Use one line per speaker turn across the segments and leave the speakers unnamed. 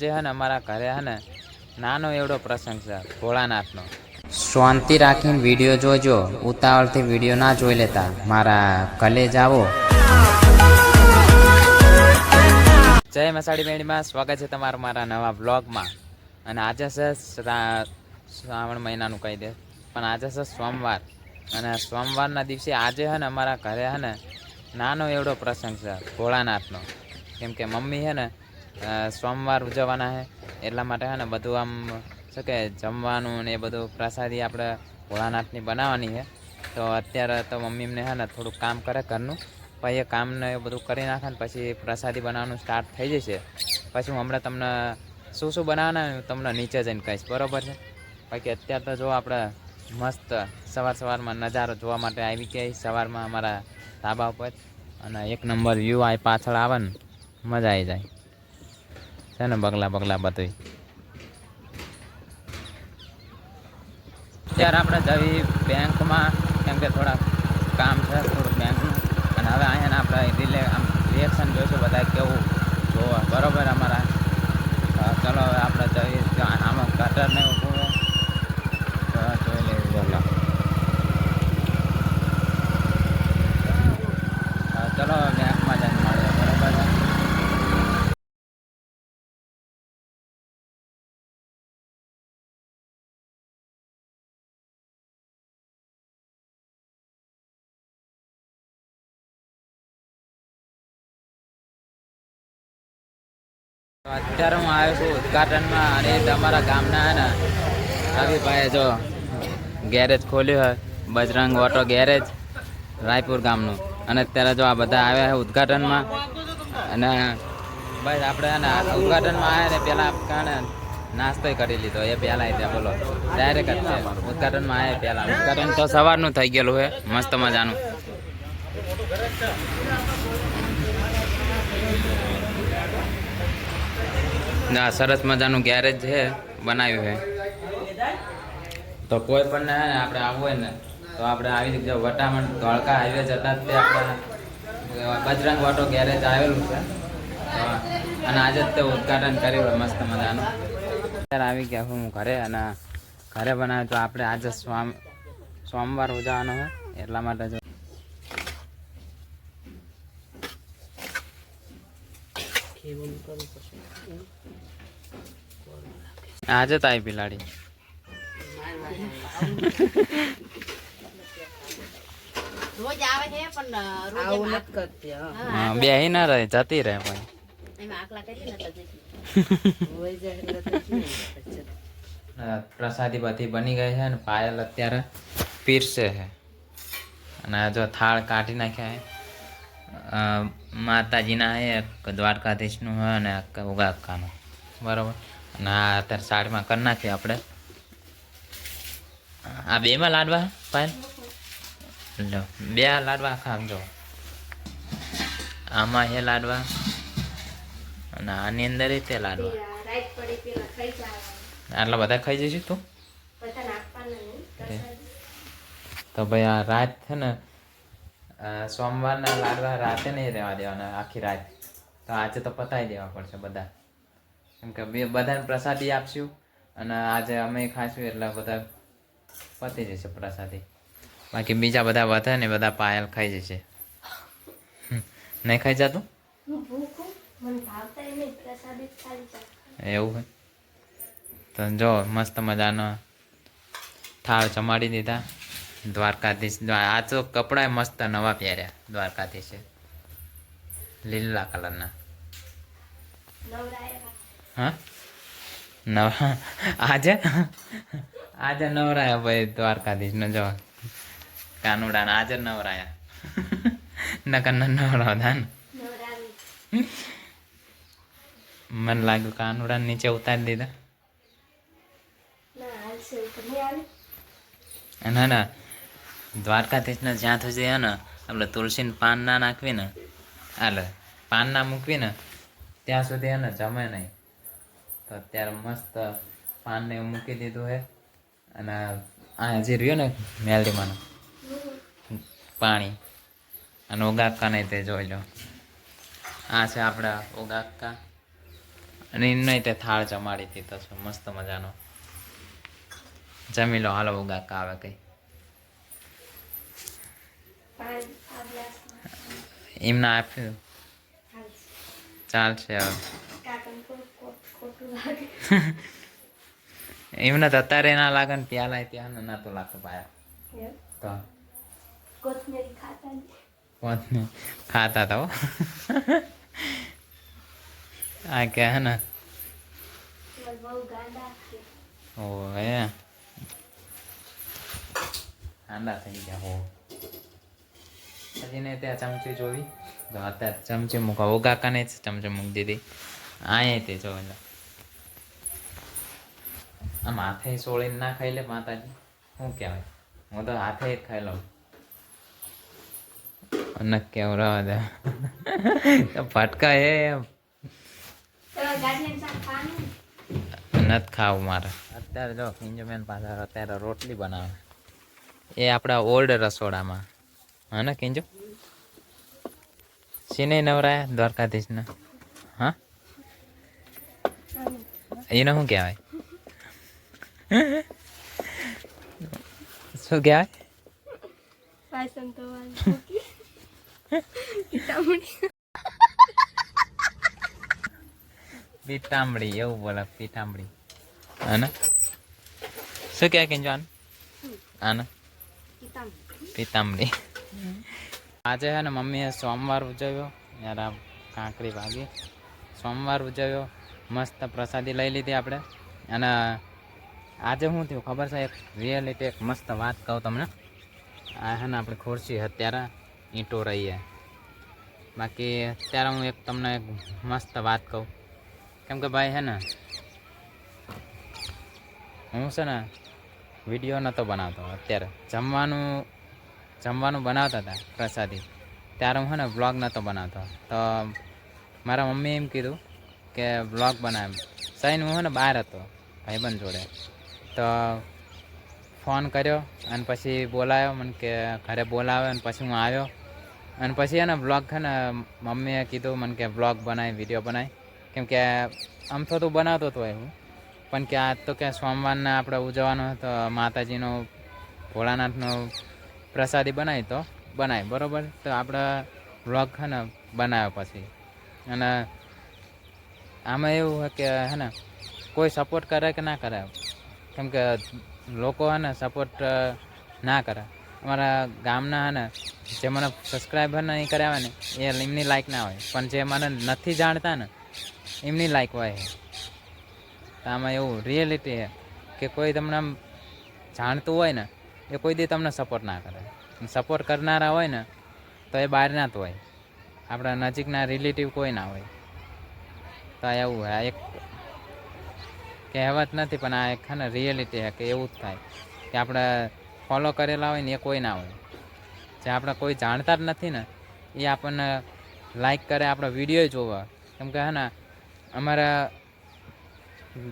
આજે હે ને અમારા ઘરે હે ને, નાનો એવડો પ્રસંગ છે, ભોળાનાથનો. શાંતિ રાખીને વીડિયો જોજો, ઉતાવળથી વીડિયો ના જોઈ લેતા. મારા કલે જાવો જય મસાડી મેળીમાં, સ્વાગત છે તમારું મારા નવા બ્લોગમાં અને આજે છે શ્રાવણ મહિનાનું કહી દે. પણ આજે છે સોમવાર. અને સોમવારના દિવસે આજે હે ને અમારા ઘરે હે ને, નાનો એવડો પ્રસંગ છે, ભોળાનાથનો. કેમ કે મમ્મી હે ને સોમવાર ઉજવવાના છે એટલા માટે છે ને બધું આમ શું કે જમવાનું ને એ બધું પ્રસાદી આપણે ભોળાનાથની બનાવવાની છે તો અત્યારે તો મમ્મીને છે ને થોડુંક કામ કરે ઘરનું. પછી એ કામને એ બધું કરી નાખે ને પછી પ્રસાદી બનાવવાનું સ્ટાર્ટ થઈ જશે. પછી હું હમણાં તમને શું શું બનાવવાના હું તમને નીચે જઈને કહીશ. બરોબર છે? બાકી અત્યારે તો જો આપણે મસ્ત સવાર સવારમાં નજારો જોવા માટે આવી ગયા સવારમાં અમારા ધાબા ઉપર. અને એક નંબર વ્યૂ આ પાછળ આવે ને, મજા આવી જાય. છે ને બગલા બગલા બધું. અત્યારે આપણે જવી બેંકમાં, કેમ કે થોડા કામ છે થોડુંક બેંકનું. અને હવે અહીંયા આપણે રિલે આમ રિએક્શન જોઈશું બધા કેવું જોવા. બરોબર અમારા. ચલો હવે આપણે જઈએ. આમાં ગટર ને ઊભું હોય તો જોઈ લેવું બોલો ચલો હવે બેંકમાં જઈને મળીએ બરોબર છે તો અત્યારે હું આવ્યો છું ઉદઘાટનમાં અને તમારા ગામના હે ને રવિભાઈએ જો ગેરેજ ખોલ્યું હોય બજરંગ ઓટો ગેરેજ, રાયપુર ગામનું. અને અત્યારે જો આ બધા આવ્યા છે ઉદઘાટનમાં, અને બસ આપણે હે ને ઉદઘાટનમાં આવ્યા ને પહેલાં કારણે નાસ્તો કરી લીધો એ પહેલાં ત્યાં બોલો ડાયરેક્ટ જ છે. ઉદઘાટનમાં આવ્યા પહેલાં ઉદઘાટન તો સવારનું થઈ ગયેલું છે મસ્ત મજાનું. ના, સરસ મજાનું ગેરેજ છે, બનાવ્યું છે. તો કોઈ પણ ને આપણે આવવું હોય ને, તો આપણે આવી રીતે વટામણ, ધોળકા હાઈવે જતા તે આપણે બજરંગ ઓટો ગેરેજ આવેલું છે. અને આજે જ તે ઉદઘાટન કર્યું મસ્ત મજાનું. અત્યારે આવી ગયા હું ઘરે અને ઘરે બનાવ્યું તો આપણે આજે સ્વામ, સોમવાર ઉજવવાનો હોય એટલા માટે આજે તો આવી બિલાડી.
રોજ આવે છે પણ રોજ
નથી કરતી હા.
બેહી ના રહે જતી રહે ભાઈ પ્રસાદી બધી બની ગઈ છે અને પાયલ અત્યારે પીરસે છે. અને આ જો થાળ કાઢી નાખ્યા છે. માતાજીના હે એક દ્વારકાધીશનું હોય અને ઉગા અક્કાનું બરાબર? અને આ અત્યારે સાડીમાં કરી નાખીએ આપણે. આ બેમાં લાડવા પાયલ લો બે લાડવા આખા આમાં હે લાડવા અને આની અંદર તે લાડવા. આટલા બધા ખાઈ જઈશું તું? તો ભાઈ આ રાત છે ને સોમવારના લાડવા રાતે નહીં રહેવા દેવાના આખી રાત. તો આજે તો પતાવી દેવા પડશે બધા. કેમ કે બે બધાને પ્રસાદી આપશું અને આજે અમે ખાઈશું એટલે બધા પતી જશે પ્રસાદી. બાકી બીજા બધા વધે ને બધા પાયલ ખાઈ જશે. નહીં ખાઈ જતું? એવું હોય તો જો મસ્ત મજાનો થાળ ચમાડી દીધા. દ્વારકાધીશ. દ્વા- આ તો કપડાં મસ્ત નવા પહેર્યા દ્વારકાધીશે. લીલા કલરના. હા? નવા આજે? આજે નવરાયા ભાઈ દ્વારકાધીશ ને જો. કાનુડા ને આજે નવરાયા. નકર ન નવરાવતા ને. મને લાગ્યું કાનુડા નીચે ઉતારી દીધા. ના ને. દ્વારકાધીશને જ્યાં સુધી હે ને, આપણે તુલસીને પાન ના નાખવીને હાલે પાન ના મૂકવીને ત્યાં સુધી હે ને જમે નહીં. તો અત્યારે મસ્ત પાનને એવું મૂકી દીધું છે અને આ હજી રહ્યો ને મેલડીમાંનું. પાણી. અને ઓગાક્કા નહીં તે જોઈ લો. આ છે આપણા ઓગાક્કા. અને એમને તે થાળ જમાડી દીધો છે. મસ્ત મજાનો. જમી લો, હાલો ઓગાક્કા આવે કઈ. એમને આપ્યું. ચાલશે હવે. એમને તો અત્યારે ના લાગે ને પ્યાલા ત્યાં ના તો લાગતો પાયા. તો
કોથમીરી ખાતા
તો આ કે હે ને. ઓવે. આંડા થઈ ગયા હો. હજી ને ત્યાં ચમચી જોવી. તો અત્યારે ચમચી મૂકો. ઓગા કને જ ચમચી મૂકી દીધી. અહીંયા તે જો આ આમ હાથે સોળીને ના ખાઈ લે માતાજી. શું કહેવાય? હું તો હાથે જ ખાઈ લઉં. નક્કી કેવું રહેવા દે ફટકા એ નથી ખાવું મારે. અત્યારે જો કિંજમેન પાછળ અત્યારે રોટલી બનાવે. એ આપણા ઓલ્ડ રસોડામાં. હા, ને કિંજુ સિને નવરાયા? દ્વારકાધીશને. હા? એને શું કહેવાય? શું કહેવાય? પીતાંબડી, એવું બોલે, પીતાંબડી. હા, ને? શું કહેવાય કિંજુ આને? આને?
પિતાંબરી.
આજે છે ને મમ્મીએ સોમવાર ઉજવ્યો. યાર આ કાંકરી ભાગી સોમવાર ઉજવ્યો. મસ્ત પ્રસાદી લઈ લીધી આપણે. અને આજે શું થયું ખબર છે? એક રિયલિટી એક મસ્ત વાત કહું તમને. આ છે ને આપણી ખુરશી અત્યારે ઈંટો રહીએ. બાકી અત્યારે હું એક તમને એક મસ્ત વાત કહું. કેમ કે ભાઈ છે ને, હું છે ને વીડિયો નહોતો બનાવતો અત્યારે. જમવાનું જમવાનું બનાવતા હતા પ્રસાદી. ત્યારે હું ને વ્લોગ નહોતો બનાવતો. તો મારા મમ્મીએ એમ કીધું કે વ્લોગ બનાવ સાઈન હું ને બહાર હતો, ભાઈબંધ જોડે. તો ફોન કર્યો અને પછી બોલાયો, મને કે ઘરે બોલાવ્યો અને પછી હું આવ્યો. અને પછી એને વ્લોગ છે ને મમ્મીએ કીધું, મને કે વ્લોગ બનાવી વીડિયો બનાવી કેમ કે આમ તો તું બનાવતો હતો એવું પણ કે આજ તો કે સોમવારના આપણે ઉજવવાનો હતો માતાજીનો, ભોળાનાથનો પ્રસાદી બનાવી તો બનાવી બરાબર? તો આપણે વ્લોગ છે ને બનાવ્યો પછી. અને આમાં એવું હોય કે હે ને, કોઈ સપોર્ટ કરે કે ના કરે? કેમ કે લોકો હે ને સપોર્ટ ના કરે. અમારા ગામના હે ને, જે મને સબસ્ક્રાઈબર નહીં કર્યા ને એ એમની લાઈક ના હોય. પણ જે મને નથી જાણતા ને, એમની લાઈક હોય. તો આમાં એવું રિયલિટી છે કે કોઈ તમને જાણતું હોય ને એ કોઈ દી તમને સપોર્ટ ના કરે. સપોર્ટ કરનારા હોય ને, તો એ બહારના જ હોય. આપણા નજીકના રિલેટિવ કોઈ ના હોય. તો એવું આ એક કહેવત નથી, પણ આ એક છે ને રિયલિટી છે કે એવું જ થાય. કે આપણે ફોલો કરેલા હોય ને એ કોઈ ના હોય. જે આપણે કોઈ જાણતા જ નથી ને, એ આપણને લાઈક કરે, આપણો વીડિયો જોવા. કેમ કે હે ને, અમારા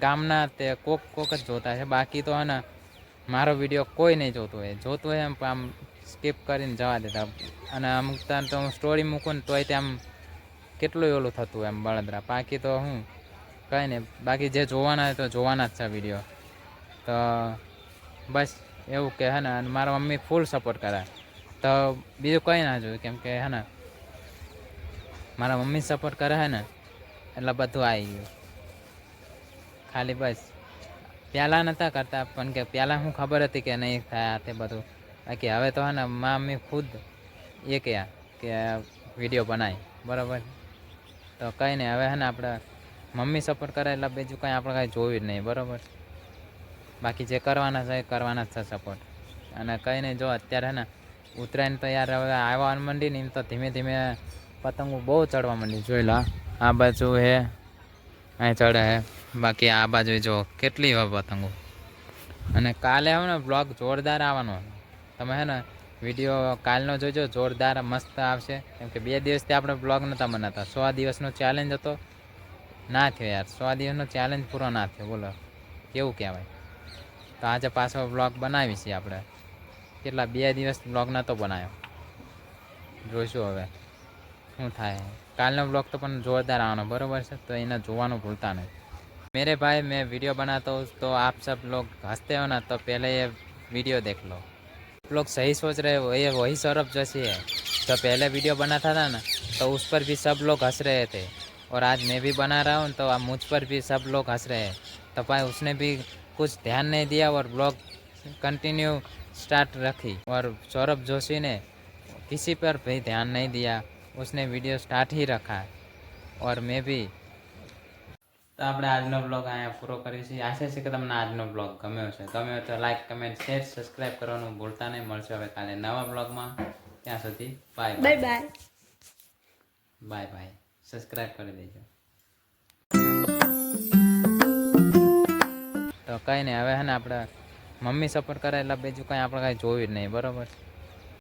ગામના તે કોક કોક જ જોતા છે. બાકી તો હે ને મારો વીડિયો કોઈ નહીં જોતું હોય. જોતું હોય એમ આમ સ્કીપ કરીને જવા દેતા. અને અમુક ટાઈમ તો હું સ્ટોરી મૂકું ને તોય ત્યાં કેટલું ઓલું થતું એમ, બળદરા. બાકી તો હું કંઈ નહીં. બાકી જે જોવાના હોય તો જોવાના જ છે વીડિયો તો બસ એવું કે હે ને, અને મારા મમ્મી ફૂલ સપોર્ટ કરે. તો બીજું કંઈ ના જોયું, કેમ કે હે ને, મારા મમ્મી સપોર્ટ કરે હે ને, એટલે બધું આવી ગયું. ખાલી બસ. પહેલાં નહોતા કરતા, પણ કે પહેલાં શું ખબર હતી કે નહીં થાય આ તે બધું. બાકી હવે તો હે મા મમ્મી ખુદ એ કહ્યા કે વીડિયો બનાય, બરાબર? તો કંઈ નહીં, હવે હે ને આપણે મમ્મી સપોર્ટ કરે એટલે બીજું કંઈ આપણે કાંઈ જોયું જ નહીં, બરાબર? બાકી જે કરવાના છે એ કરવાના જ છે સપોર્ટ અને કંઈ નહીં, જો અત્યારે હે ને ઉત્તરાયણ તો યાર હવે આવવા માંડી ને તો ધીમે ધીમે પતંગો બહુ ચડવા માંડી, જોઈ લો, આ બાજુ હે, અહીં ચડે હે. બાકી આ બાજુ જો કેટલી હોય પતંગો. અને કાલે આવે ને બ્લોગ જોરદાર આવવાનો. તમે હે ને વીડિયો કાલનો જોજો, જોરદાર મસ્ત આવશે. કેમ કે બે દિવસથી આપણે બ્લોગ નહોતા બનાવતા. સો દિવસનો ચેલેન્જ હતો. ના થયો યાર. સો દિવસનો ચેલેન્જ પૂરો ના થયો. બોલો, કેવું કહેવાય? તો આજે પાછો બ્લોગ બનાવી છીએ આપણે. કેટલા બે દિવસ બ્લોગ નહોતો બનાવ્યો. જોઈશું હવે. શું થાય. કાલનો બ્લોગ તો પણ જોરદાર આવવાનો. બરાબર છે? તો એને જોવાનું ભૂલતા નહીં. मेरे भाई, मैं वीडियो बनाता हूँ तो आप सब लोग हँसते हो ना तो पहले ये वीडियो देख लो। आप लोग सही सोच रहे हो ये वही सौरभ जोशी है, जो पहले वीडियो बनाता था ना तो उस पर भी सब लोग हंस रहे थे। और आज मैं भी बना रहा हूँ तो अब मुझ पर भी सब लोग हंस रहे हैं। तो भाई, उसने भी कुछ ध्यान नहीं दिया और ब्लॉग कंटिन्यू स्टार्ट रखी। और सौरभ जोशी ने किसी पर भी ध्यान नहीं दिया, उसने वीडियो स्टार्ट ही रखा। और मैं भी તો આપણે આજનો બ્લોગ અહીંયા પૂરો કરીશું. આશા છે કે તમને આજનો બ્લોગ ગમ્યો છે ગમ્યો તો લાઈક કમેન્ટ શેર સબસ્ક્રાઈબ કરવાનું ભૂલતા નહીં. મળશે હવે કાલે નવા બ્લોગમાં ત્યાં સુધી bye
bye
bye
bye
bye subscribe કરી દેજો. તો કંઈ નહીં. હવે હે ને આપણે મમ્મી સપોર્ટ કરે એટલે બીજું કંઈ આપણે કાંઈ જોયું જ નહીં. બરોબર?